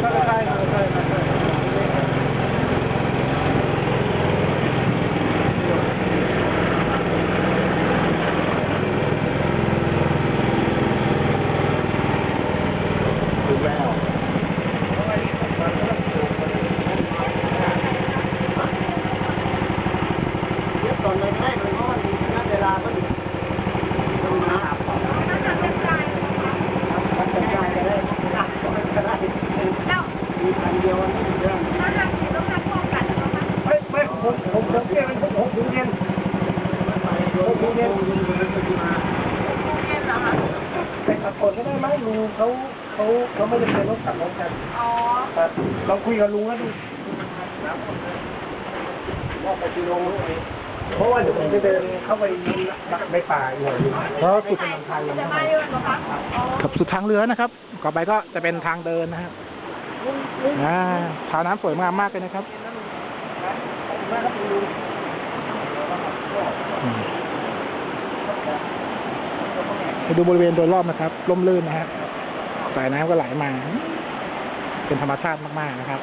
time. มีพันเดียวนี่เรื่องน้ำหนักที่ต้องนับป้องกันนะคะไม่ไม่ผมผมผมเรียกเป็นหกถึงเย็นหกโมงเย็นมาโอเคเหรอคะแต่ขับก่อนก็ได้ไหมลุงเขาเขาเขาไม่ได้เป็นรถขับของกันอ๋อแต่เราคุยกับลุงแล้วดูว่าไปที่โรงนู้นเองเพราะว่าเดี๋ยวผมจะเดินเข้าไปในป่าหน่อยลุงเพราะสุดจะมาเยอะเหรอคะอ๋อกับสุดทางเรือนะครับต่อไปก็จะเป็นทางเดินนะครับ อ่าชาวน้ำสวยงามมากเลยนะครับไปดูบริเวณโดยรอบนะครับร่มรื่นนะฮะสายน้ำก็ไหลมา เป็นธรรมชาติมากๆนะครับ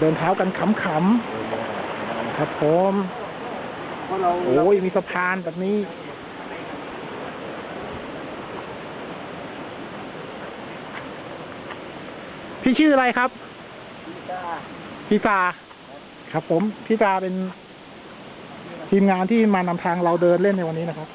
เดินเท้ากันขำๆครับผมโอ้ยมีสะพานแบบนี้ พี่ชื่ออะไรครับ พี่ตาครับผม พี่ตาเป็นทีมงานที่มานำทางเราเดินเล่นในวันนี้นะครับ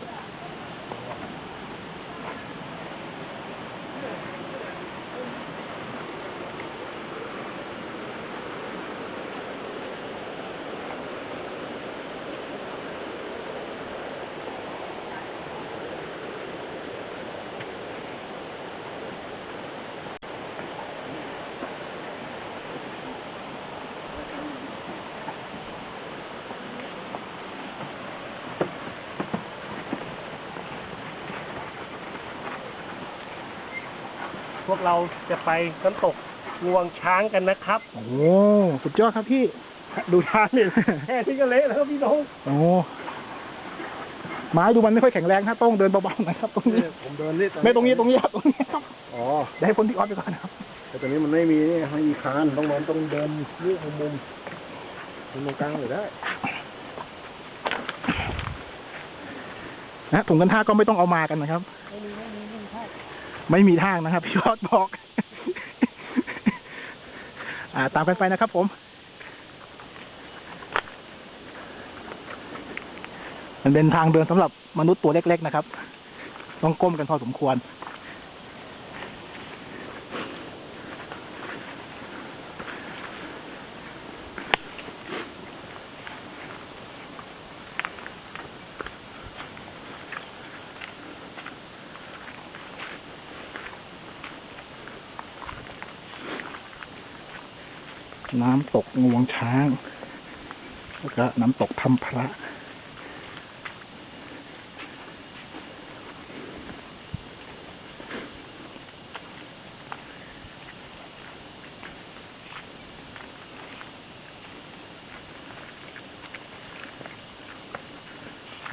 พวกเราจะไปน้ำตกงวงช้างกันนะครับ โอ้สุดยอดครับพี่ ดูทางเนี่ย แค่ที่ก็เละแล้วครับพี่น้องโอ้ไม้ดูมันไม่ค่อยแข็งแรงถ้าต้องเดินเบาๆหนะครับตรงนี้ ผมเดินนี่ไม่ตรงนี้ตรงนี้ครับตรงนี้ครับอ๋อ ได้พ้นที่ออสไปก่อนนะครับ แต่ตรงนี้มันไม่มีนี่ไม่มีคานต้องนอนต้องเดินยืดมุมมุมมุมตรงกลางเลยได้นะถุงกันท่าก็ไม่ต้องเอามากันนะครับ ไม่มีทางนะครับพี่ยอดบอก อ่า ตามกันไปนะครับผมมันเป็นทางเดินสำหรับมนุษย์ตัวเล็ก ๆ นะครับ ต้องก้มกันพอสมควร น้ำตกงวงช้าง แล้วก็น้ำตกถ้ำพระ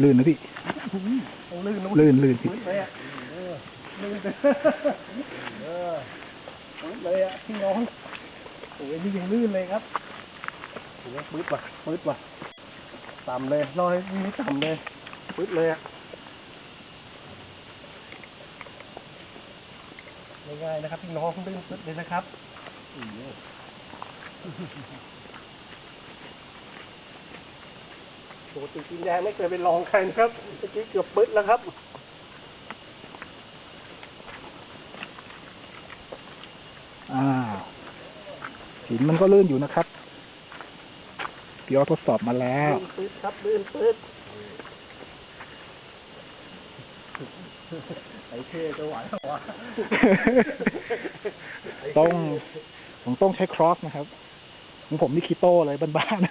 ลื่นนะพี่โอ้ลื่นนะลื่นลื่นพี่เลยอะลื่นเลยเออลื่นเลยอะพี่น้องโอ้ยนี่ยังลื่นเลยครับโอ้ยปื๊ดว่ะปื๊ดว่ะต่ำเลยลอยนี่ต่ำเลยปื๊ดเลยอะง่ายๆนะครับพี่น้องลื่นปื๊ดเลยนะครับปกติกินแดงไม่เคยไปลองใครนะครับเมื่อกี้เกือบปื๊ดแล้วครับอ่า หินมันก็ลื่นอยู่นะครับพี่ออทดสอบมาแล้วครับลื่นปื๊ดไอเท่จะไหวหรอวต้องผมต้องใช้ครอสนะครับของผมนี่คีโต้เลยบ้านๆ